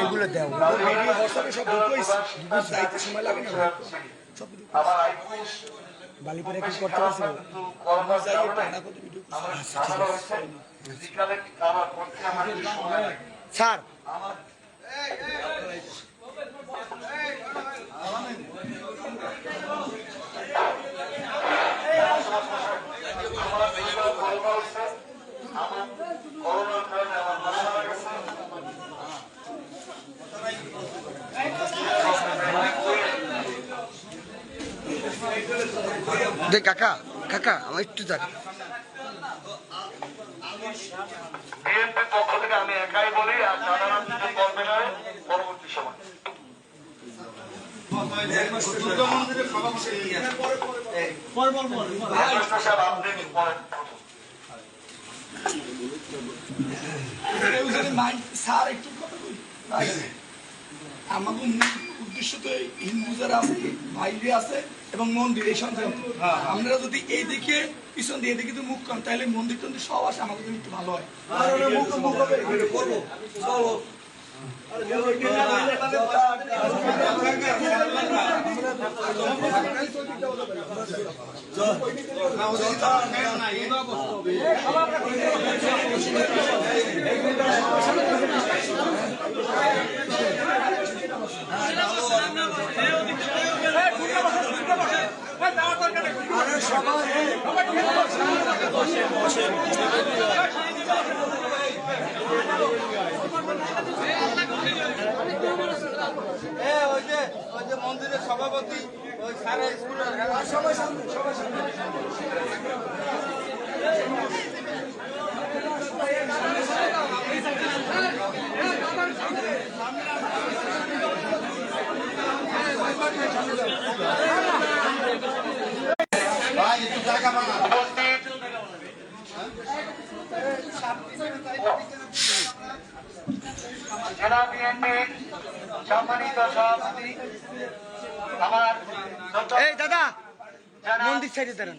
এগুলো দেও সব সময় লাগে আইপিএস কি করতে সময় স্যার। আমার করোনার কারণে আমার দেখ কাকা কাকা আমার একটু বিএনপির পক্ষ থেকে আমি একাই বলি আর সাধারণ বলবে না পরবর্তী সময় হেডমাস্টার উদ্দেশ্য তো হিন্দু যারা আছে বাইরে আছে এবং মন্দির এই সংক্রান্ত আপনারা যদি এই দিকে পিছন দিয়ে এদিকে যদি মুখ করেন তাহলে মন্দির টন্দির সব আসে আমাদের জন্য একটু ভালো হয়। ওই যে ওই যে মন্দিরের সভাপতি ওই সারা স্কুলের সবাই সামনে সবাই সামনে উপস্থিত জেলা বিএনপির সম্মানিত সভাপতি আমার ছোট এই, দাদা, মন্দির সাইডে দাঁড়ান।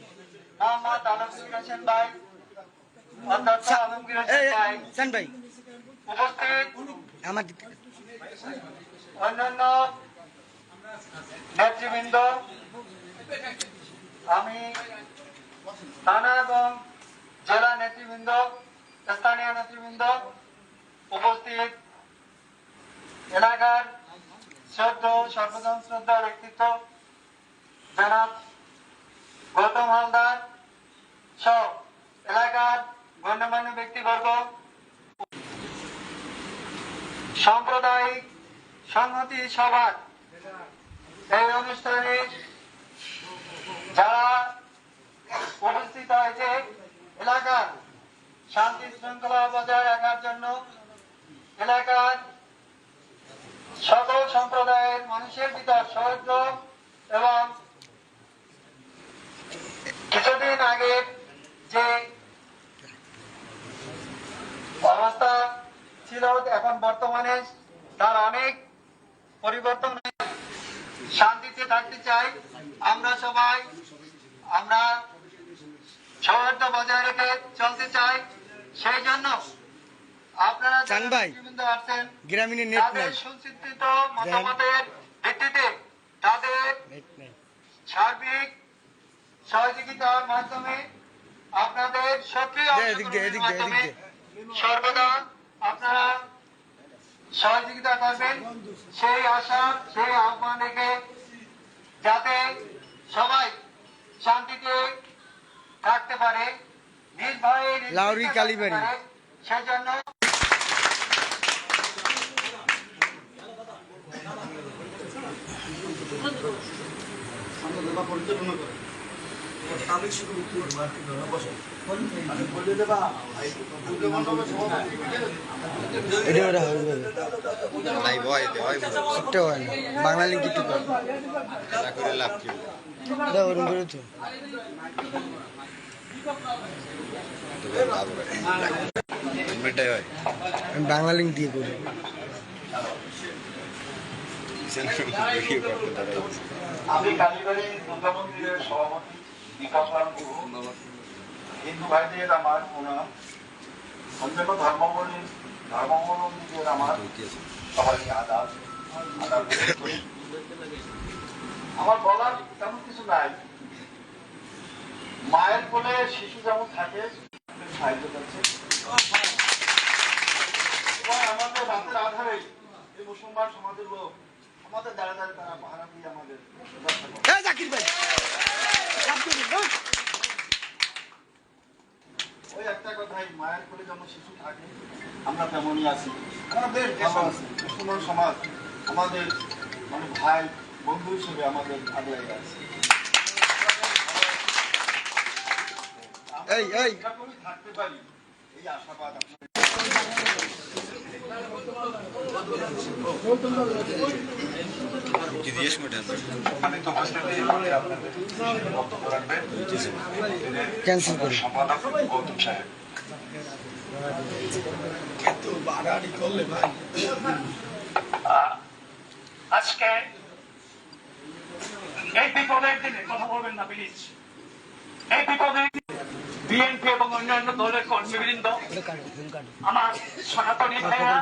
আমি থানা এবং জেলা নেতৃবৃন্দ, স্থানীয় নেতৃবৃন্দ উপস্থিত। এলাকার শ্রদ্ধ, সর্বজন শ্রদ্ধা, ব্যক্তিত্ব জনাব গৌতম হালদার সহ এলাকার গণ্যমান্য ব্যক্তিবর্গ। সাম্প্রদায়িক সংহতি সভার এই অনুষ্ঠানে যারা উপস্থিত হয়েছে, এলাকার শান্তি শৃঙ্খলা বজায় রাখার জন্য এলাকার সকল সম্প্রদায়ের মানুষের ভিতর সৌহার্দ্য এবং কিছুদিন আগে যে অবস্থা ছিল এখন বর্তমানে তার অনেক পরিবর্তন শান্তিতে থাকতে চাই। আমরা সবাই আমরা সৌহার্দ্য বজায় রেখে চলতে চাই। সেই জন্য আপনারা আছেন তাদের সুচিন্তিত মতামতের ভিত্তিতে তাদের সার্বিক সহযোগিতার মাধ্যমে আপনাদের সক্রিয় মাধ্যমে সর্বদা আপনারা সহযোগিতা করবেন। সেই আশা সেই আহ্বান রেখে যাতে সবাই শান্তিতে থাকতে পারে নির্ভয়ে লাউরি থাকতে কালীবাড়ি। পারে, সেজন্য এটা ওটা হয়ে যাবে। নাই ভয় ভয় একটা হয় না। বাংলা লিঙ্ক একটু কর না করে লাভ কি? এটা ওরকম করে তো। আমি বাংলা লিঙ্ক দিয়ে করি। আমি কালীবাড়ি দুর্গা মন্দিরের সভাপতি। গুরু হিন্দু ভাইদের আমার প্রণাম। অন্যান্য ধর্মাবলী ধর্মাবলম্বীদের আমার সবাইকে আদাব। আমার বলার তেমন কিছু নাই। মায়ের কোলে শিশু যেমন থাকে সাহায্য করছে। আমাদের রাতের আধারে এই মুসলমান সমাজের লোক, আমাদের দ্বারা দ্বারা তারা পাহারা দিয়ে আমাদের ওই একটা কথাই মায়ের কোলে যেমন শিশু থাকে আমরা তেমনই আছি। আমাদের মুসলমান সমাজ। আমাদের মানে ভাই বন্ধু হিসেবে আমাদের আগে আছে এই এই। থাকতে পারি এই আশাবাদ ক্যান্সেল করি। সম্পাদক গৌতম আজকে এই বিপদের দিনে কথা বলবেন না প্লিজ এই বিপদের বিএনপি এবং অন্যান্য দলের কর্মীবৃন্দ, আমার সনাতনী ভাইরা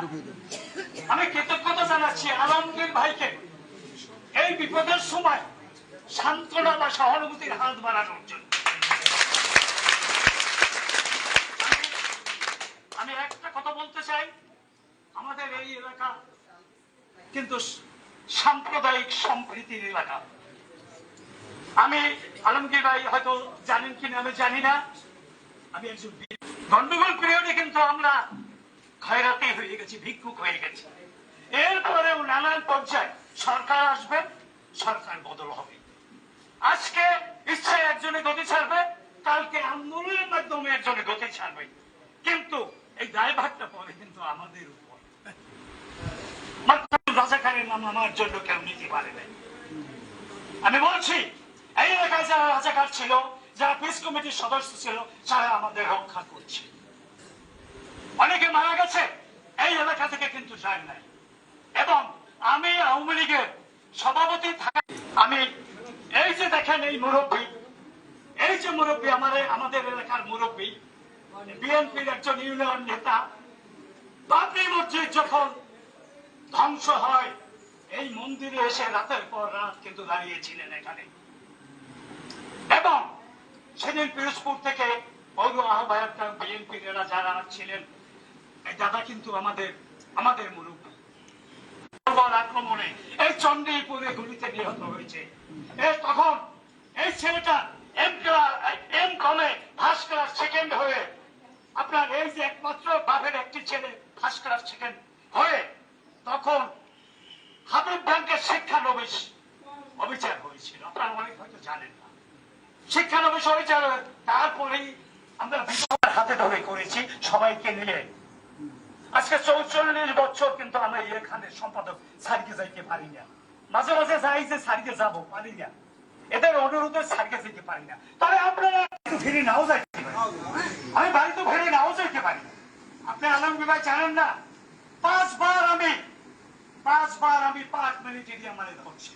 আমি কৃতজ্ঞতা জানাচ্ছি আলমগীর ভাইকে এই বিপদের সময় সান্ত্বনা বা সহানুভূতির হাত বাড়ানোর জন্য। আমি একটা কথা বলতে চাই, আমাদের এই এলাকা কিন্তু সাম্প্রদায়িক সম্প্রীতির এলাকা। আমি আলমগীর ভাই হয়তো জানেন কিনা, আমি জানি না। আমি একজন গন্ডগোল পিরিয়ডে কিন্তু আমরা খয়রাতি হয়ে গেছি, ভিক্ষুক হয়ে গেছি। এরপরেও নানান পর্যায়ে সরকার আসবে, সরকার বদল হবে। আজকে ইচ্ছায় একজনে গতি ছাড়বে, কালকে আন্দোলনের মাধ্যমে একজনে গতি ছাড়বে। কিন্তু এই দায়ভাগটা পরে কিন্তু আমাদের উপর। রাজাকারের নাম আমার জন্য কেউ নিতে পারে নাই। আমি বলছি, এই এলাকায় যারা রাজাকার ছিল যারা পিস কমিটির সদস্য ছিল, তারা আমাদের রক্ষা করছে। অনেকে মারা গেছে, এই এলাকা থেকে কিন্তু যায় নাই। এবং আমি আওয়ামী লীগের সভাপতি আমি এই যে দেখেন এই মুরব্বী, এই যে মুরব্বী আমাদের আমাদের এলাকার মুরব্বী, বিএনপির একজন ইউনিয়ন নেতা, বাবরি মসজিদ যখন ধ্বংস হয়, এই মন্দিরে এসে রাতের পর রাত কিন্তু দাঁড়িয়েছিলেন এখানে। এবং সেদিন পিরোজপুর থেকে পৌর আহ্বায়ক বিএনপির এরা যারা ছিলেন দাদা কিন্তু আমাদের আমাদের মুরব্বী। আক্রমণে এই চন্ডীপুরে গুলিতে নিহত হয়েছে। তখন এই ছেলেটা এম এম কমে ফার্স্ট ক্লাস সেকেন্ড হয়ে আপনার এই যে একমাত্র বাপের একটি ছেলে ফার্স্ট ক্লাস সেকেন্ড হয়ে তখন হাবিব ব্যাংকের শিক্ষানবিশ অবিচার হয়েছিল। আপনারা অনেক হয়তো জানেন। না শিক্ষানবিশ অবিচার হয়ে তারপরেই আমরা হাতে ধরে করেছি সবাইকে নিয়ে। আজকে চৌচল্লিশ বছর কিন্তু আমরা এখানে সম্পাদক সারিকে যাইতে পারি না। মাঝে মাঝে যাই যে সারিকে যাব, পারি না। এদের অনুরোধে সারিকে যেতে পারি না। তবে আপনারা ফিরে নাও যাইতে পারি আমি বাড়িতে ফিরে নাও যাইতে পারি আপনি আলম বিভাগ জানেন না? পাঁচবার আমি পাঁচবার আমি পাঁচ মিনিট এরিয়া মানে ধরছি।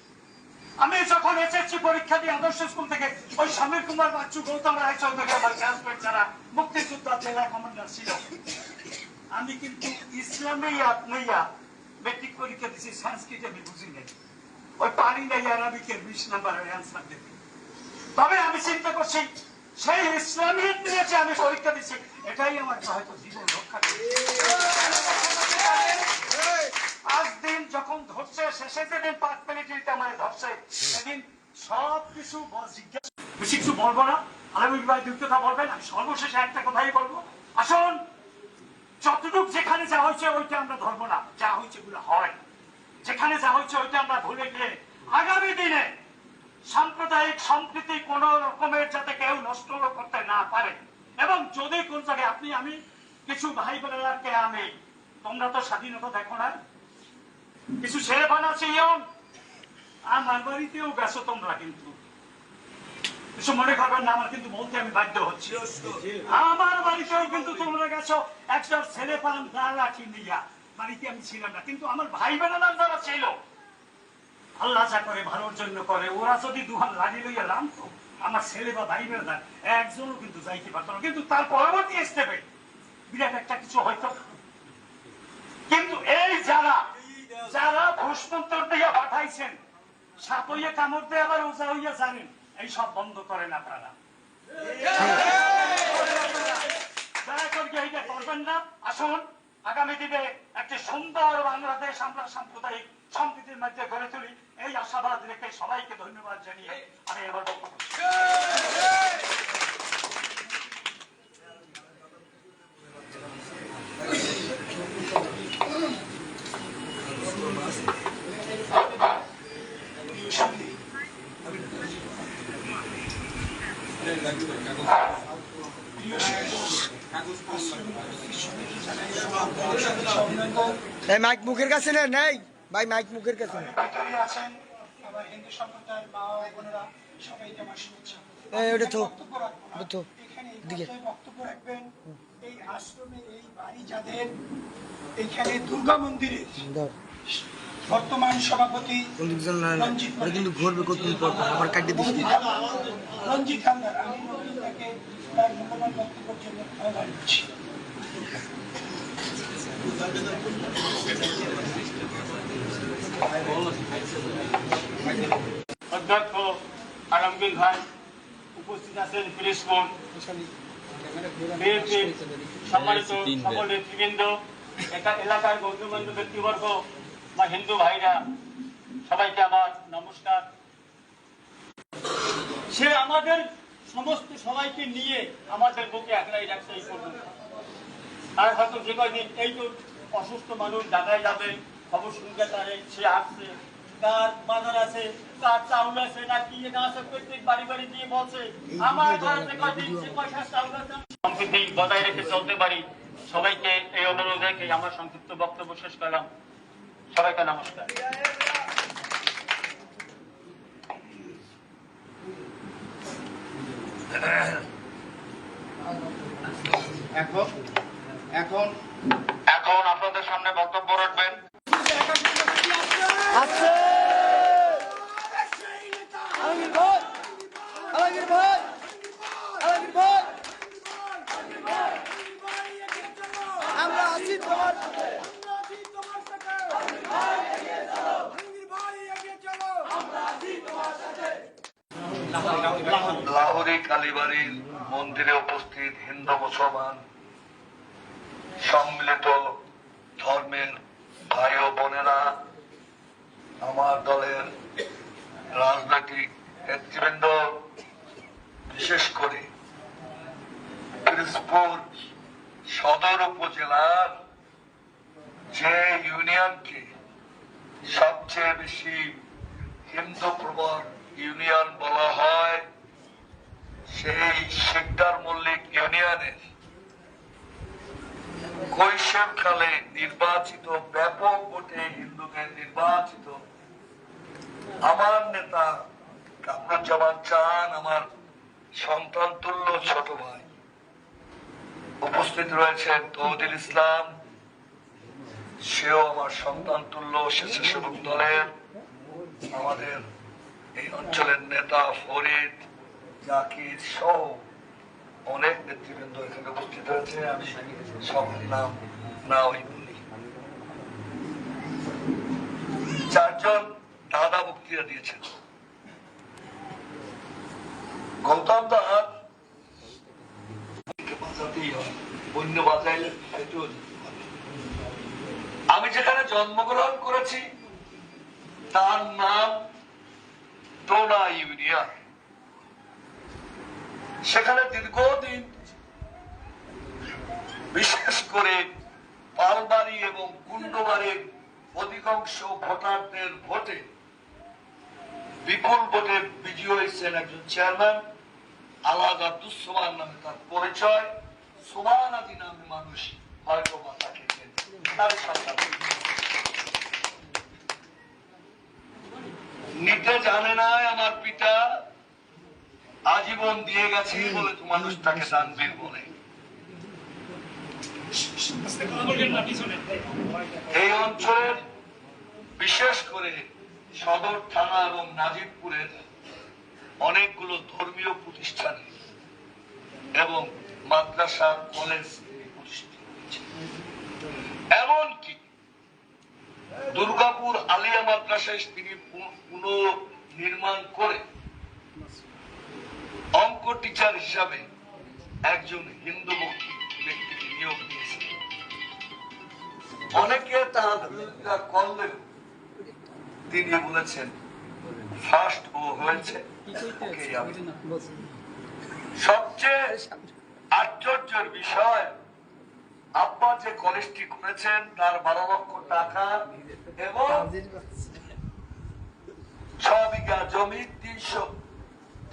আমি যখন এসএসসি পরীক্ষা দিয়ে আদর্শ স্কুল থেকে ওই সমীর কুমার বাচ্চু গৌতম রায় চৌধুরী আমার ক্লাসমেট যারা মুক্তিযোদ্ধা জেলা কমান্ডার ছিল। আমি কিন্তু ইসলামে আত্মইয়া মেট্রিক পরীক্ষা দিছি, সংস্কৃত আমি বুঝি নাই। ওই পারি নাই আরবিকের বিশ নাম্বারের অ্যান্সার দেবে তবে আমি চিন্তা করছি, সেই ইসলামিক নিয়ে যে আমি পরীক্ষা দিচ্ছি এটাই আমার হয়তো জীবন রক্ষা পাঁচ দিন যখন ধরছে, শেষে যেদিন পাঁচ মিনিট আমার ধরছে, সেদিন সব কিছু জিজ্ঞাসা বেশি কিছু বলব না? আলমী ভাই দুই কথা বলবেন, আমি সর্বশেষে একটা কথাই বলব। আসুন, যতটুক যেখানে যা হয়েছে, ওইটা আমরা ধরবো না। যা হয়েছে ওগুলো হয়। যেখানে যা হয়েছে, ওইটা আমরা ভুলে গিয়ে আগামী দিনে সাম্প্রদায়িক সম্প্রীতি কোন রকমের যাতে কেউ নষ্ট করতে না পারে। এবং যদি কোন জায়গায় আপনি, আমি, কিছু ভাই বোনেরাকে আমি, তোমরা তো স্বাধীনতা দেখো না কিছু ছেলে বানাচ্ছে ইয়ন। আমার বাড়িতেও তোমরা কিন্তু। কিছু মনে করবেন আমার কিন্তু বলতে আমি বাধ্য হচ্ছি। আমার বাড়িতেও কিন্তু তোমরা গেছো। ছেলে পান বাড়িতে আমি ছিলাম না, কিন্তু আমার ভাই যারা ছিল। আল্লাহ যা করে ভালোর জন্য করে। ওরা যদি দুহান লাগি লইয়া আমার ছেলে বা ভাই বোনেরা একজনও কিন্তু যাইতে পারতো না। কিন্তু তার পরবর্তী স্টেপে বিরাট একটা কিছু হয়তো কিন্তু এই যারা ঘুষমন্তর দিয়ে পাঠাইছেন। সাপ হইয়া কামড় দিয়ে আবার ওজা হইয়া জানেন, এই সব বন্ধ করেন আপনারা। করবেন না? আসুন, আগামী দিনে একটি সুন্দর বাংলাদেশ আমরা সাম্প্রদায়িক সম্প্রীতির মধ্যে গড়ে তুলি। এই আশাবাদ রেখে সবাইকে ধন্যবাদ জানিয়ে আমি এবার বক্তব্য এই মাইক মুখের কাছে নেই নেই ভাই মাইক মুখের কাছে এই, ওটা তো, বক্তব্য রাখব না। ওটা তো, দিকে। বক্তব্য রাখবেন এই আশ্রমে এই বাড়ি যাদের এখানে দুর্গা মন্দিরের ধর বর্তমান সভাপতি কিন্তু ঘুরবে কতদিন পর পর, আবার কাটিয়ে দিস রঞ্জিত হালদার, আমি রঞ্জিতাকে তার মূল্যবান বক্তব্যের জন্য আহ্বান করছি। অধ্যক্ষ আলমগীর ভাই উপস্থিত আছেন পুলিশ সম্মানিত সকল নেতৃবৃন্দ এলাকার গণ্যমান্য ব্যক্তিবর্গ বা হিন্দু ভাইরা সবাইকে আমার নমস্কার। সে আমাদের সমস্ত সবাইকে নিয়ে আমাদের বুকে একলাই রাখছে এই পর্যন্ত। আর হয়তো যে কয়দিন এই তো অসুস্থ মানুষ ঢাকায় যাবে খবর শুনতে পারে সে আসছে। কার বাজার আছে কার চাউল আছে না কি না আছে প্রত্যেক বাড়ি বাড়ি দিয়ে বলছে আমার ঘরে কয়দিন যে পয়সা চাউল আছে? সম্প্রীতি বজায় রেখে চলতে পারি। সবাইকে এই অনুরোধ রেখে আমার সংক্ষিপ্ত বক্তব্য শেষ করলাম? সবাইকে নমস্কার। এখন এখন এখন আপনাদের সামনে বক্তব্য রাখবেন আলমগীর ভাই আলমগীর ভাই আলমগীর ভাই আমরা আছি তোমার সাথে লাহোরি কালীবাড়ির মন্দিরে উপস্থিত হিন্দু মুসলমান সম্মিলিত ধর্মের ভাই ও বোনেরা আমার দলের রাজনৈতিক নেতৃবৃন্দ বিশেষ করে পিরোজপুর সদর উপজেলার যে ইউনিয়নকে সবচেয়ে বেশি হিন্দু প্রবণ ইউনিয়ন বলা হয় সেই শিকদার মল্লিক ইউনিয়নের কৈশোরকালে নির্বাচিত ব্যাপক হিন্দুদের নির্বাচিত। আমার নেতা কামরুজ্জামান চান, আমার সন্তান তুল্য ছোট ভাই। উপস্থিত রয়েছেন তৌদিল ইসলাম। সেও আমার সন্তান তুল্য স্বেচ্ছাসেবক দলের আমাদের এই অঞ্চলের নেতা ফরিদ জাকির সহ অনেক নেতৃবৃন্দ এখানে উপস্থিত হয়েছে। আমি সব নাম না ওই বলি চারজন দাদা বক্তৃতা দিয়েছেন। গৌতম দাস আমি যেখানে জন্মগ্রহণ করেছি, তার নাম টোনা ইউনিয়ন সেখানে দীর্ঘদিন বিশেষ করে পালবাড়ি এবং কুণ্ডবাড়ির অধিকাংশ ভোটারদের ভোটে বিপুল ভোটে বিজয়ী হয়েছেন একজন চেয়ারম্যান, আলাদা দুঃসমান নামে তার পরিচয়, সুমান আদি নামে মানুষ হয়তো বা তাকে নিতে জানে না আমার পিতা, আজীবন দিয়ে গেছে বলে মানুষ তাকে দানবীর বলে। এই অঞ্চলের, বিশেষ করে সদর থানা এবং নাজিরপুরের অনেকগুলো ধর্মীয় প্রতিষ্ঠান এবং মাদ্রাসা, কলেজ এমনকি দুর্গাপুর আলিয়া মাদ্রাসায় তিনি পুনর্নির্মাণ করে অঙ্ক টিচার হিসাবে একজন হিন্দু ব্যক্তিকে নিয়োগ দিয়েছিলেন অনেকে তার করলেও তিনি বলেছেন, ফার্স্ট ও হয়েছে। সবচেয়ে আশ্চর্যের বিষয়, আব্বা যে কলেজটি করেছেন, তার বারো লক্ষ টাকা এবং ছ বিঘা জমি, তিনশো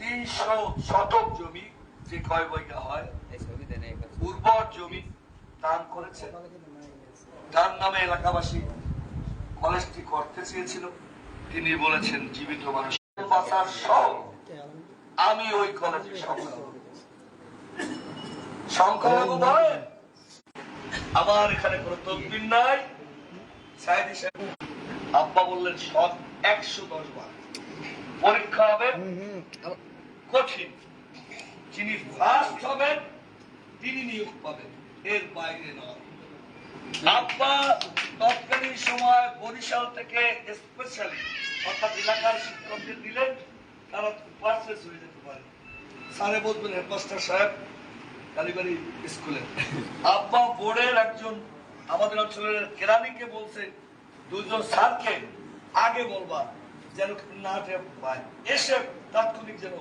তিনশো শতক জমি, যে কয় বিঘা হয়, উর্বর জমি দান করেছেন। তার নামে এলাকাবাসী কলেজটি করতে চেয়েছিল। তিনি বলেছেন, জীবিত মানুষ। বাঁচার আমি ওই কলেজে সংখ্যালঘু। বলেন আমার এখানে নাই। আব্বা বললেন সব একশো দশ বার। পরীক্ষা হবে। কঠিন। যিনি ফার্স্ট হবেন, তিনি নিয়োগ পাবেন। এর বাইরে নয়। আব্বা তৎকালীন সময় বরিশাল থেকে স্পেশালি অর্থাৎ এলাকার শিক্ষকদের দিলেন, তারা হয়ে যেতে পারে। স্যারে বলবেন, হেডমাস্টার সাহেব, কালীবাড়ি স্কুলে। আব্বা বোর্ডের একজন আমাদের অঞ্চলের কেরানিকে বলছে, দুজন স্যারকে আগে বলবা যেন না পায়। এসে তাৎক্ষণিক যেন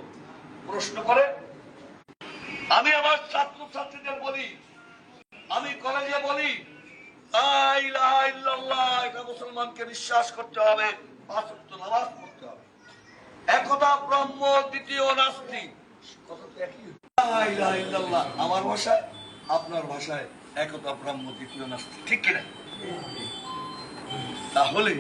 প্রশ্ন করে। আমি আমার ছাত্র ছাত্রীদের বলি, আমি কলেজে বলি মুসলমানকে বিশ্বাস করতে হবে পড়তে হবে। একতা আমার ভাষায়? আপনার ভাষায় একতা ব্রহ্ম, দ্বিতীয় নাস্তি। ঠিক কিনা? তাহলে